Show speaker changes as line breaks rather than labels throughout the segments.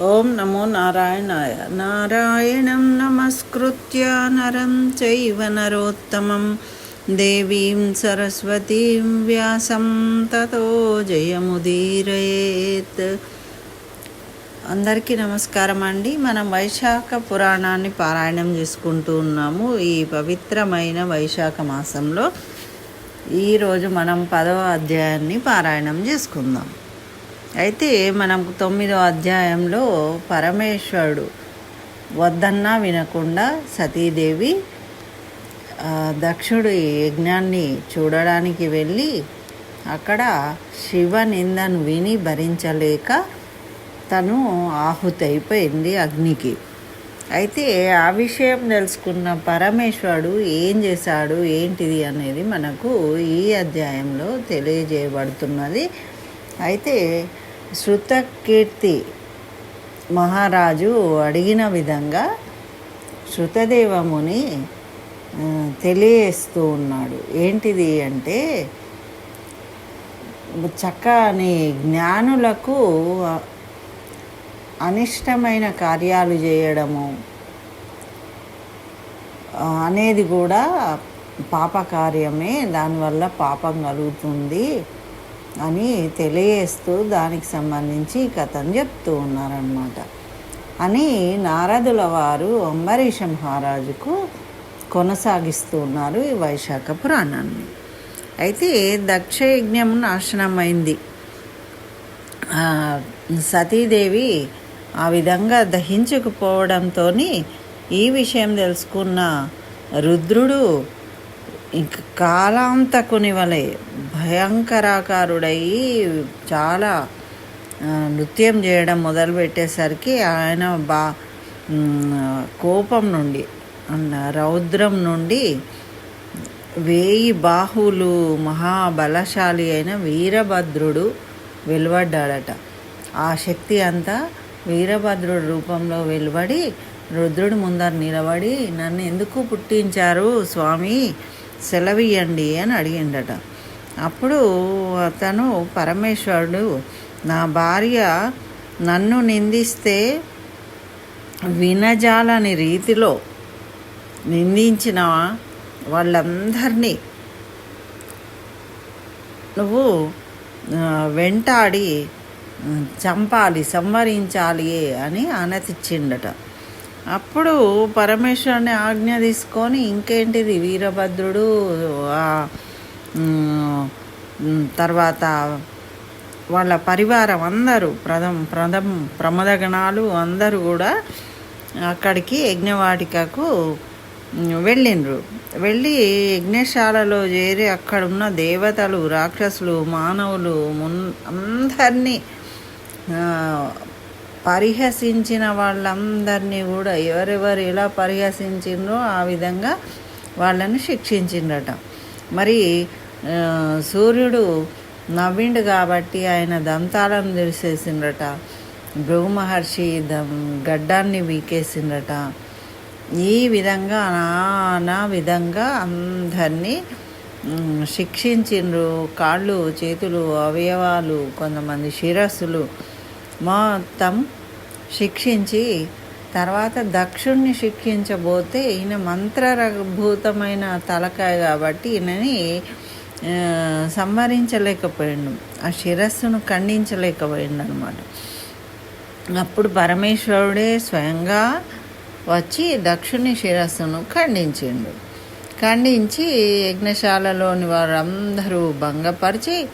ఓం నమో నారాయణాయ. నారాయణం నమస్కృత్య నరం చైవ నరోత్తమం. దేవీం సరస్వతీం వ్యాసం తతో జయముదీరయేత్. అందరికీ నమస్కారం అండి. మనం వైశాఖ పురాణాన్ని పారాయణం చేసుకుంటూ ఉన్నాము. ఈ పవిత్రమైన వైశాఖ మాసంలో ఈరోజు మనం పదవ అధ్యాయాన్ని పారాయణం చేసుకుందాం. అయితే మనం తొమ్మిదో అధ్యాయంలో పరమేశ్వరుడు వద్దన్నా వినకుండా సతీదేవి దక్షుడి యజ్ఞాన్ని చూడడానికి వెళ్ళి అక్కడ శివ నిందను విని భరించలేక తను ఆహుతైపోయింది అగ్నికి. అయితే ఆ విషయం తెలుసుకున్న పరమేశ్వరుడు ఏం చేశాడు ఏంటిది అనేది మనకు ఈ అధ్యాయంలో తెలియజేయబడుతున్నది. అయితే శృతకీర్తి మహారాజు అడిగిన విధంగా శృతదేవముని తెలియజేస్తూ ఉన్నాడు. ఏంటిది అంటే చక్కని జ్ఞానులకు అనిష్టమైన కార్యాలు చేయడము అనేది కూడా పాపకార్యమే దానివల్ల పాపం కలుగుతుంది. అని తెలియజేస్తూ దానికి సంబంధించి కథను చెప్తూ ఉన్నారనమాట అని నారదుల వారు అంబరీష మహారాజుకు కొనసాగిస్తూ ఉన్నారు ఈ వైశాఖ పురాణాన్ని. అయితే దక్షయజ్ఞం నాశనమైంది. సతీదేవి ఆ విధంగా దహించకపోవడంతో ఈ విషయం తెలుసుకున్న రుద్రుడు ఇంక కాలాంతకుని వలె భయంకరాకారుడయి చాలా నృత్యం చేయడం మొదలుపెట్టేసరికి ఆయన బా కోపం నుండి అన్న రౌద్రం నుండి వేయి బాహువులు మహాబలశాలి అయిన వీరభద్రుడు వెలువడ్డాడట. ఆ శక్తి అంతా వీరభద్రుడు రూపంలో వెలువడి రుద్రుడు ముందర నిలబడి నన్ను ఎందుకు పుట్టించారు స్వామి? సెలవియండి అని అడిగిండట. అప్పుడు అతను పరమేశ్వరుడు నా భార్య నన్ను నిందిస్తే వినజాలని రీతిలో నిందించిన వాళ్ళందరినీ నువ్వు వెంటాడి చంపాలి సంవరించాలి అని అనతిచ్చిండట అప్పుడు పరమేశ్వరుని ఆజ్ఞ తీసుకొని ఇంకేంటిది వీరభద్రుడు తర్వాత వాళ్ళ పరివారం అందరూ ప్రథమ ప్రథమ ప్రమదగణాలు అందరూ కూడా అక్కడికి యజ్ఞవాటికకు వెళ్ళిండ్రు. వెళ్ళి యజ్ఞశాలలో చేరి అక్కడున్న దేవతలు రాక్షసులు మానవులు మున్ అందరినీ పరిహసించిన వాళ్ళందరినీ కూడా ఎవరెవరు ఎలా పరిహసించిండ్రో ఆ విధంగా వాళ్ళని శిక్షించిండట మరి సూర్యుడు నవ్విండు కాబట్టి ఆయన దంతాలను తెరిసేసిండట భృగు మహర్షి దం గడ్డాన్ని వీకేసిండట ఈ విధంగా నానా విధంగా అందరినీ శిక్షించిండ్రు. కాళ్ళు చేతులు అవయవాలు కొంతమంది శిరస్సులు మొత్తం శిక్షించి తర్వాత దక్షుణ్ణి శిక్షించబోతే ఈయన మంత్రభూతమైన తలకాయ కాబట్టి ఈయనని సంహరించలేకపోయిండు. ఆ శిరస్సును ఖండించలేకపోయిండు అనమాట అప్పుడు పరమేశ్వరుడే స్వయంగా వచ్చి దక్షుని శిరస్సును ఖండించిండు. ఖండించి యజ్ఞశాలలోని వారందరూ భంగపరిచి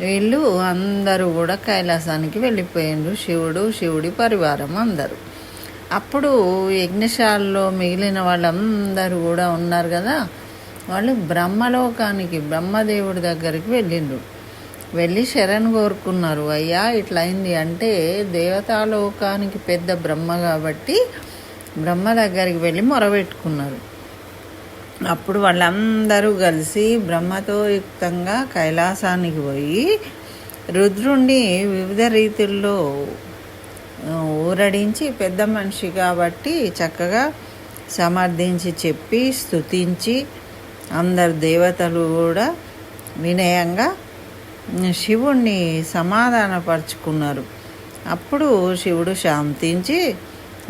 వీళ్ళు అందరూ కూడా కైలాసానికి వెళ్ళిపోయిండ్రు. శివుడు శివుడి పరివారం అందరూ. అప్పుడు యజ్ఞశాలలో మిగిలిన వాళ్ళందరూ కూడా ఉన్నారు కదా. వాళ్ళు బ్రహ్మలోకానికి బ్రహ్మదేవుడి దగ్గరికి వెళ్ళిండ్రు. వెళ్ళి శరణ్ కోరుకున్నారు అయ్యా ఇట్లా అయింది అంటే దేవతాలోకానికి పెద్ద బ్రహ్మ కాబట్టి బ్రహ్మ దగ్గరికి వెళ్ళి మొరబెట్టుకున్నారు. అప్పుడు వాళ్ళందరూ కలిసి బ్రహ్మతో యుక్తంగా కైలాసానికి పోయి రుద్రుణ్ణి వివిధ రీతుల్లో ఊరడించి పెద్ద మనిషి కాబట్టి చక్కగా సమర్థించి చెప్పి స్తుతించి అందరు దేవతలు కూడా వినయంగా శివుణ్ణి సమాధానపరుచుకున్నారు. అప్పుడు శివుడు శాంతించి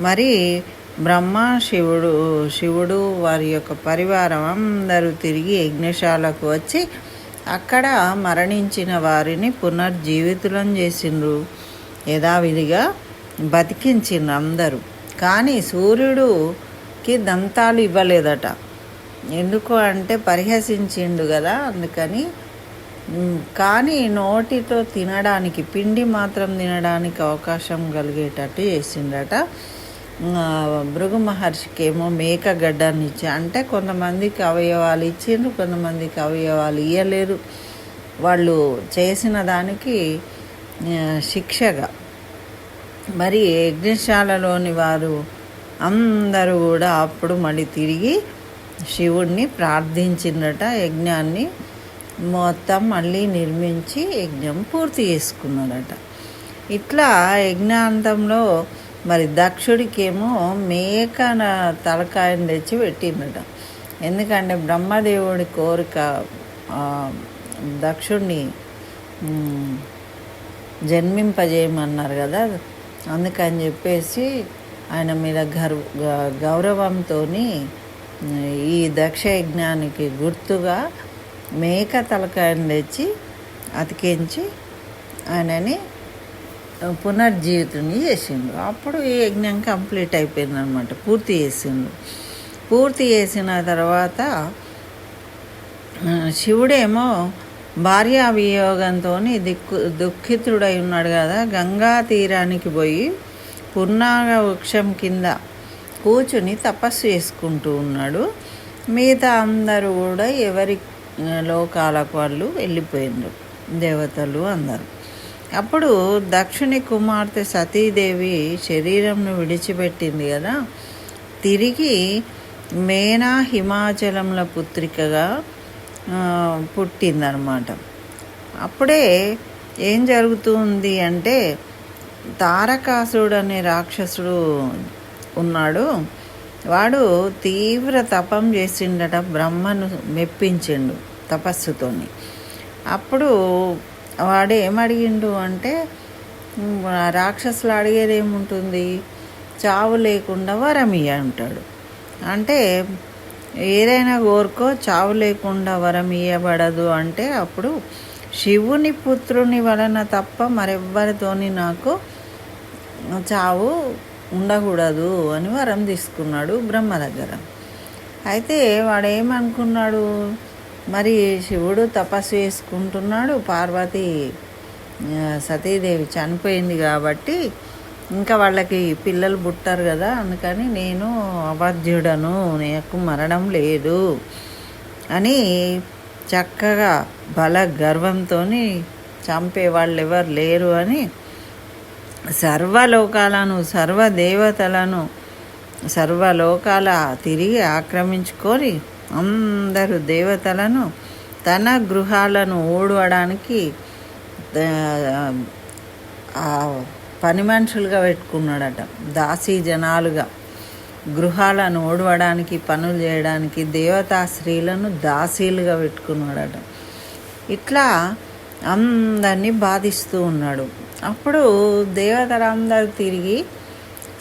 మరి బ్రహ్మ శివుడు శివుడు వారి యొక్క పరివారం అందరూ తిరిగి యజ్ఞశాలకు వచ్చి అక్కడ మరణించిన వారిని పునర్జీవితులను చేసిండ్రు. యథావిధిగా బతికించిండ్రు అందరూ. కానీ సూర్యుడుకి దంతాలు ఇవ్వలేదట. ఎందుకు అంటే పరిహసించిండు కదా అందుకని. కానీ నోటితో తినడానికి పిండి మాత్రం తినడానికి అవకాశం కలిగేటట్టు చేసిండట. భృగు మహర్షికి ఏమో మేక గడ్డాన్ని ఇచ్చి అంటే కొంతమందికి అవయవాలు ఇచ్చిండ్రు కొంతమందికి అవయవాలు ఇవ్వలేరు వాళ్ళు చేసిన దానికి శిక్షగా. మరి యజ్ఞశాలలోని వారు అందరూ కూడా అప్పుడు మళ్ళీ తిరిగి శివుణ్ణి ప్రార్థించిందట యజ్ఞాన్ని. మొత్తం మళ్ళీ నిర్మించి యజ్ఞం పూర్తి చేసుకున్నాడట. ఇట్లా యజ్ఞాంతంలో మరి దక్షుడికేమో మేక తలకాయని తలకాయను తెచ్చి పెట్టిండట. ఎందుకంటే బ్రహ్మదేవుడి కోరిక దక్షుడిని జన్మింపజేయమన్నారు కదా. అందుకని చెప్పేసి ఆయన మీద గర్వ గౌరవంతో ఈ దక్ష యజ్ఞానికి గుర్తుగా మేక తలకాయను తెచ్చి అతికించి ఆయనని పునర్జీవితుని చేసిండు. అప్పుడు ఈ యజ్ఞం కంప్లీట్ అయిపోయింది అనమాట పూర్తి చేసిండు. పూర్తి చేసిన తర్వాత శివుడేమో భార్యా వియోగంతో దిక్కు దుఃఖితుడై ఉన్నాడు కదా. గంగా తీరానికి పోయి పున్నాగ వృక్షం కింద కూర్చుని తపస్సు చేసుకుంటూ ఉన్నాడు. మిగతా అందరూ కూడా ఎవరి లోకాలకు వాళ్ళు వెళ్ళిపోయిండ్రు దేవతలు అందరూ. అప్పుడు దక్షిణి కుమార్తె సతీదేవి శరీరంను విడిచిపెట్టింది కదా. తిరిగి మేనా హిమాచలంల పుత్రికగా పుట్టిందనమాట అప్పుడే ఏం జరుగుతుంది అంటే తారకాసుడు అనే రాక్షసుడు ఉన్నాడు. వాడు తీవ్ర తపం చేసిండట బ్రహ్మను మెప్పించిండు తపస్సుతోని. అప్పుడు వాడు ఏమడిగిండు అంటే రాక్షసులు అడిగేది ఏముంటుంది చావు లేకుండా వరం ఇయ్య అంటాడు. అంటే ఏదైనా కోరుకో చావు లేకుండా వరం ఇయ్యబడదు అంటే అప్పుడు శివుని పుత్రుని వలన తప్ప మరెవ్వరితోని నాకు చావు ఉండకూడదు అని వరం తీసుకున్నాడు బ్రహ్మ దగ్గర. అయితే వాడు ఏమనుకున్నాడు మరి శివుడు తపస్సు చేసుకుంటున్నాడు. పార్వతి సతీదేవి చనిపోయింది కాబట్టి ఇంకా వాళ్ళకి పిల్లలు పుట్టారు కదా అందుకని నేను అబాధ్యుడను నాకు మరణం లేదు అని చక్కగా బల గర్వంతో చంపే వాళ్ళు ఎవరు లేరు అని సర్వలోకాలను సర్వదేవతలను సర్వలోకాల తిరిగి ఆక్రమించుకొని అందరు దేవతలను తన గృహాలను ఊడవడానికి పని మనుషులుగా పెట్టుకున్నాడట. దాసీ జనాలుగా గృహాలను ఓడవడానికి పనులు చేయడానికి దేవతా స్త్రీలను దాసీలుగా పెట్టుకున్నాడట. ఇట్లా అందరినీ బాధిస్తూ ఉన్నాడు. అప్పుడు దేవతలందరూ తిరిగి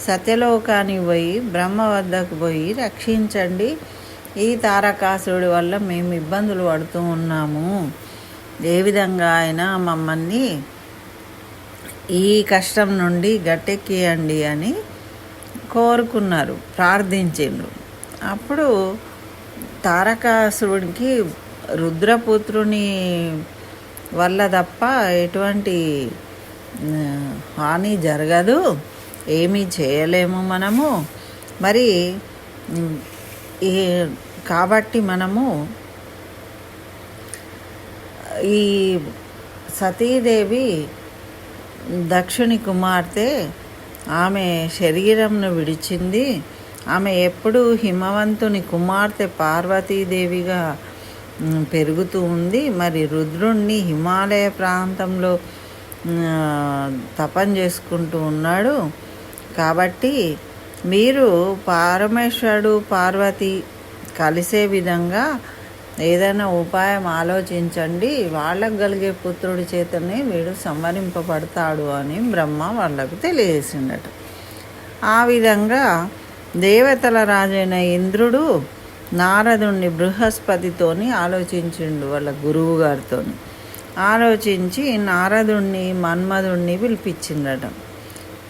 సత్యలోకానికి పోయి బ్రహ్మ వద్దకు పోయి రక్షించండి. ఈ తారకాసురుడి వల్ల మేము ఇబ్బందులు పడుతూ ఉన్నాము. ఏ విధంగా అయినా మమ్మల్ని ఈ కష్టం నుండి గట్టెక్కియండి అని కోరుకున్నారు ప్రార్థించిండ్రు. అప్పుడు తారకాసురుడికి రుద్రపుత్రుని వల్ల తప్ప ఎటువంటి హాని జరగదు ఏమీ చేయలేము మనము. మరి ఈ కాబట్టి మనము ఈ సతీదేవి దక్షిణి కుమార్తె ఆమె శరీరంను విడిచింది. ఆమె ఎప్పుడూ హిమవంతుని కుమార్తె పార్వతీదేవిగా పెరుగుతూ ఉంది. మరి రుద్రుణ్ణి హిమాలయ ప్రాంతంలో ఆ, తపం చేసుకుంటూ ఉన్నాడు. కాబట్టి మీరు పరమేశ్వరుడు పార్వతి కలిసే విధంగా ఏదైనా ఉపాయం ఆలోచించండి. వాళ్ళకు కలిగే పుత్రుడి చేతనే వీడు సంవరింపబడతాడు అని బ్రహ్మ వాళ్ళకు తెలియజేసిండట. ఆ విధంగా దేవతల రాజైన ఇంద్రుడు నారదుణ్ణి బృహస్పతితోని ఆలోచించిండు వాళ్ళ గురువు గారితోని ఆలోచించి నారదుణ్ణి మన్మధుణ్ణి పిలిపించిండట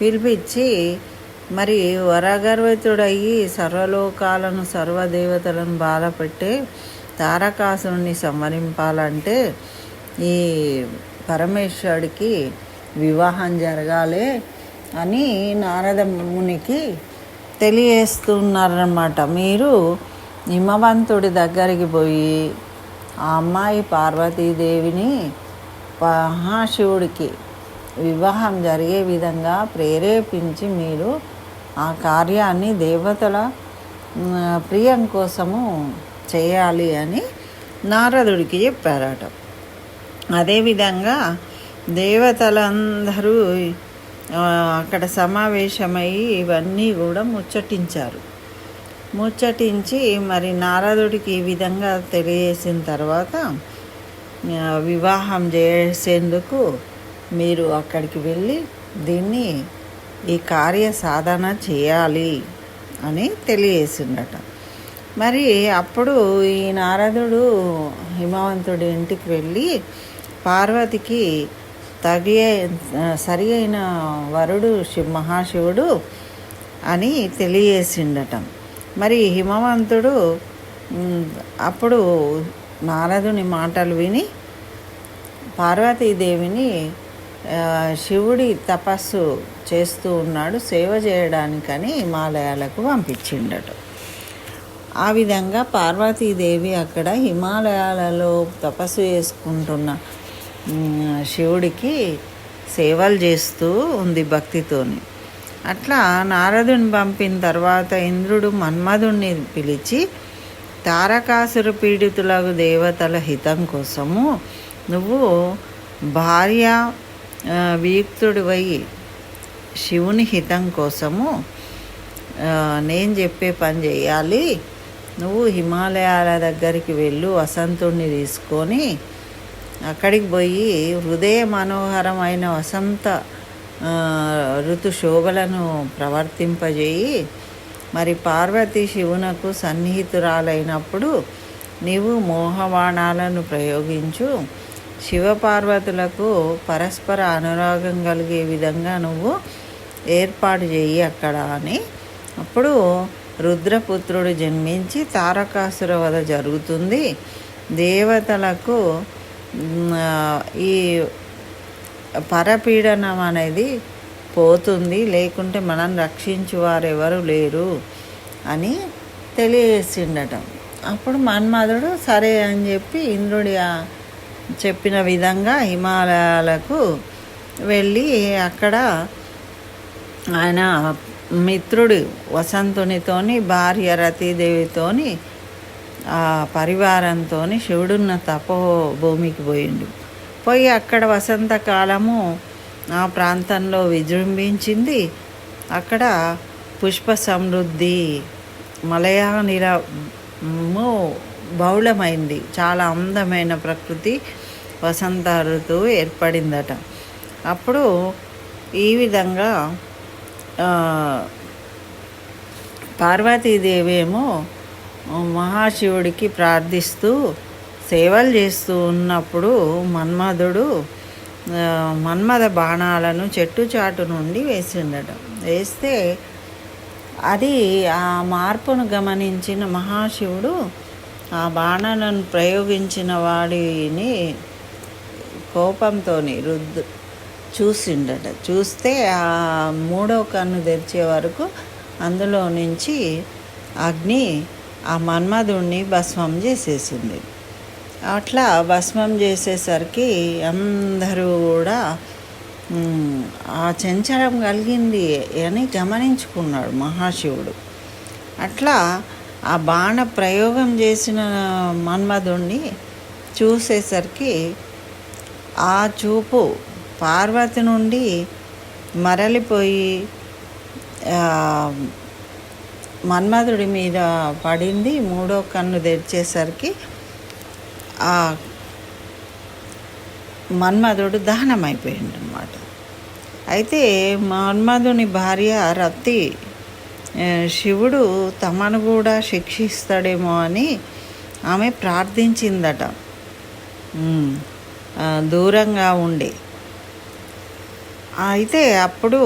పిలిపించి మరి వరగర్వితుడయ్యి సర్వలోకాలను సర్వదేవతలను బాధపెట్టే తారకాసురుణ్ణి సంవరింపాలంటే ఈ పరమేశ్వరుడికి వివాహం జరగాలి అని నారద మునికి తెలియజేస్తున్నారన్నమాట. మీరు హిమవంతుడి దగ్గరికి పోయి ఆ అమ్మాయి పార్వతీదేవిని మహాశివుడికి వివాహం జరిగే విధంగా ప్రేరేపించి మీరు ఆ కార్యాన్ని దేవతల ప్రియం కోసము చేయాలి అని నారదుడికి చెప్పారట. అదేవిధంగా దేవతలందరూ అక్కడ సమావేశమై ఇవన్నీ కూడా ముచ్చటించారు. ముచ్చటించి మరి నారదుడికి ఈ విధంగా తెలియజేసిన తర్వాత వివాహం చేసేందుకు మీరు అక్కడికి వెళ్ళి దీన్ని ఈ కార్య సాధన చేయాలి అని తెలియజేసిండట. మరి అప్పుడు ఈ నారదుడు హిమవంతుడి ఇంటికి వెళ్ళి పార్వతికి తగి సరి అయిన వరుడు శివ మహాశివుడు అని తెలియజేసిండటం. మరి హిమవంతుడు అప్పుడు నారదుని మాటలు విని పార్వతీదేవిని శివుడి తపస్సు చేస్తూ ఉన్నాడు సేవ చేయడానికని హిమాలయాలకు పంపించిండట. ఆ విధంగా పార్వతీదేవి అక్కడ హిమాలయాలలో తపస్సు చేసుకుంటున్న శివుడికి సేవలు చేస్తూ ఉంది భక్తితోని. అట్లా నారదుని పంపిన తర్వాత ఇంద్రుడు మన్మధుణ్ణి పిలిచి తారకాసుర పీడితులకు దేవతల హితం కోసము నువ్వు భార్య వియుక్తుడివై శివుని హితం కోసము నేను చెప్పే పని చేయాలి. నువ్వు హిమాలయాల దగ్గరికి వెళ్ళు వసంతుణ్ణి తీసుకొని అక్కడికి పోయి హృదయ మనోహరమైన వసంత ఋతుశోభలను ప్రవర్తింపజేయి. మరి పార్వతి శివునకు సన్నిహితురాలైనప్పుడు నీవు మోహవాణాలను ప్రయోగించు. శివపార్వతులకు పరస్పర అనురాగం కలిగే విధంగా నువ్వు ఏర్పాటు చేయి అక్కడ అని. అప్పుడు రుద్రపుత్రుడు జన్మించి తారకాసుర వధ జరుగుతుంది. దేవతలకు ఈ పరపీడనం అనేది పోతుంది లేకుంటే మనం రక్షించు ఎవరు లేరు అని తెలియజేసిండట. అప్పుడు మన్మధుడు సరే అని చెప్పి ఇంద్రుడి చెప్పిన విధంగా హిమాలయాలకు వెళ్ళి అక్కడ ఆయన మిత్రుడు వసంతునితోని భార్య రతీదేవితోని ఆ పరివారంతో శివుడున్న తపో భూమికి పోయిండు. పోయి అక్కడ వసంతకాలము ఆ ప్రాంతంలో విజృంభించింది. అక్కడ పుష్ప సమృద్ధి మలయా బౌళమైంది బహుళమైంది. చాలా అందమైన ప్రకృతి వసంత ఋతువు ఏర్పడిందట. అప్పుడు ఈ విధంగా పార్వతీదేవి ఏమో మహాశివుడికి ప్రార్థిస్తూ సేవలు చేస్తూ ఉన్నప్పుడు మన్మధుడు మన్మథ బాణాలను చెట్టు చాటు నుండి వేసిండట. వేస్తే అది ఆ మార్పును గమనించిన మహాశివుడు ఆ బాణాలను ప్రయోగించిన వాడిని కోపంతో రుద్దు చూసిండట. చూస్తే ఆ మూడో కన్ను తెరిచే వరకు అందులో నుంచి అగ్ని ఆ మన్మధుణ్ణి భస్మం చేసేసింది. అట్లా భస్మం చేసేసరికి అందరూ కూడా ఆ చెంచడం కలిగింది అని గమనించుకున్నాడు మహాశివుడు. అట్లా ఆ బాణ ప్రయోగం చేసిన మన్మధుణ్ణి చూసేసరికి ఆ చూపు పార్వతి నుండి మరలిపోయి మన్మధుడి మీద పడింది. మూడో కన్ను తెరిచేసరికి ఆ మన్మధుడు దహనమైపోయిండు అనమాట అయితే మన్మధుని భార్య రత్తి శివుడు తమను కూడా శిక్షిస్తాడేమో అని ఆమె ప్రార్థించిందట. దూరంగా ఉండి. అయితే అప్పుడు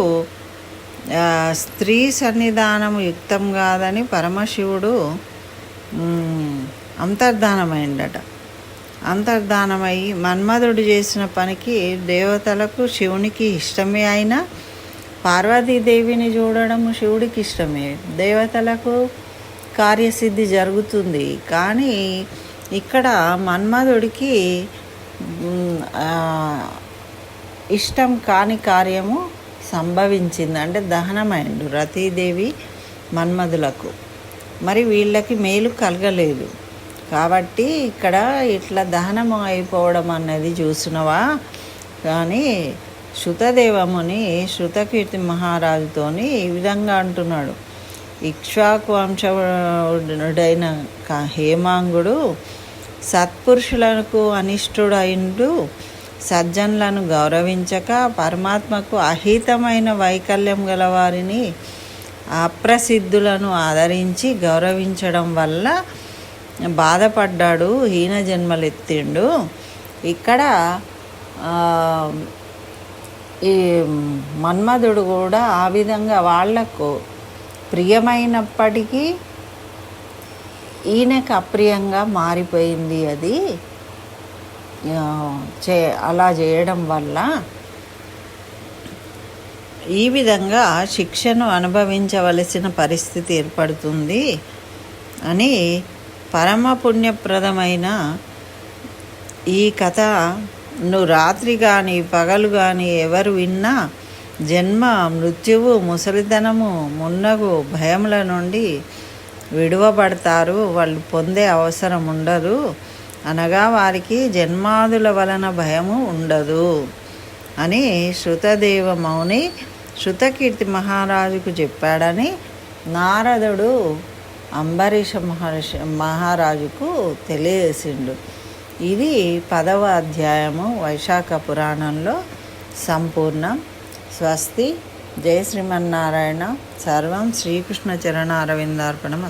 స్త్రీ సన్నిధానం యుక్తం కాదని పరమశివుడు ఉమ్, అంతర్ధానమైండట. అంతర్ధానమై మన్మధుడు చేసిన పనికి దేవతలకు శివునికి ఇష్టమే అయినా పార్వతీదేవిని చూడడం శివుడికి ఇష్టమే. దేవతలకు కార్యసిద్ధి జరుగుతుంది. కానీ ఇక్కడ మన్మధుడికి ఇష్టం కాని కార్యము సంభవించింది. అంటే దహనమైండు రతీదేవి మన్మధులకు. మరి వీళ్ళకి మేలు కలగలేదు. కాబట్టి ఇక్కడ ఇట్లా దహనం అయిపోవడం అన్నది చూసినవా? కానీ శృతదేవముని శృతకీర్తి మహారాజుతోని ఈ విధంగా అంటున్నాడు. ఇక్ష్వాకు వంశుడైన హేమాంగుడు సత్పురుషులకు అనిష్టుడైండు సజ్జనులను గౌరవించక పరమాత్మకు అహితమైన వైకల్యం గల వారిని అప్రసిద్ధులను ఆదరించి గౌరవించడం వల్ల బాధపడ్డాడు హీన జన్మలెత్తిండు. ఇక్కడ ఈ మన్మధుడు కూడా ఆ విధంగా వాళ్ళకు ప్రియమైనప్పటికీ ఈయనకు అప్రియంగా మారిపోయింది అది. చే అలా చేయడం వల్ల ఈ విధంగా శిక్షను అనుభవించవలసిన పరిస్థితి ఏర్పడుతుంది అని పరమ పుణ్యప్రదమైన ఈ కథ నువ్వు రాత్రి కానీ పగలు కానీ ఎవరు విన్నా జన్మ మృత్యువు ముసలితనము మున్నగు భయముల నుండి విడువబడతారు. వాళ్ళు పొందే అవసరం ఉండదు. అనగా వారికి జన్మాదుల వలన భయము ఉండదు అని శృతదేవ మౌని శృతకీర్తి మహారాజుకు చెప్పాడని నారదుడు అంబరీష మహర్షి మహారాజుకు తెలియజేసిండు. ఇది పదవ అధ్యాయము వైశాఖ పురాణంలో సంపూర్ణం స్వస్తి. జయ శ్రీమన్నారాయణ. సర్వం శ్రీకృష్ణ చరణ అరవిందార్పణం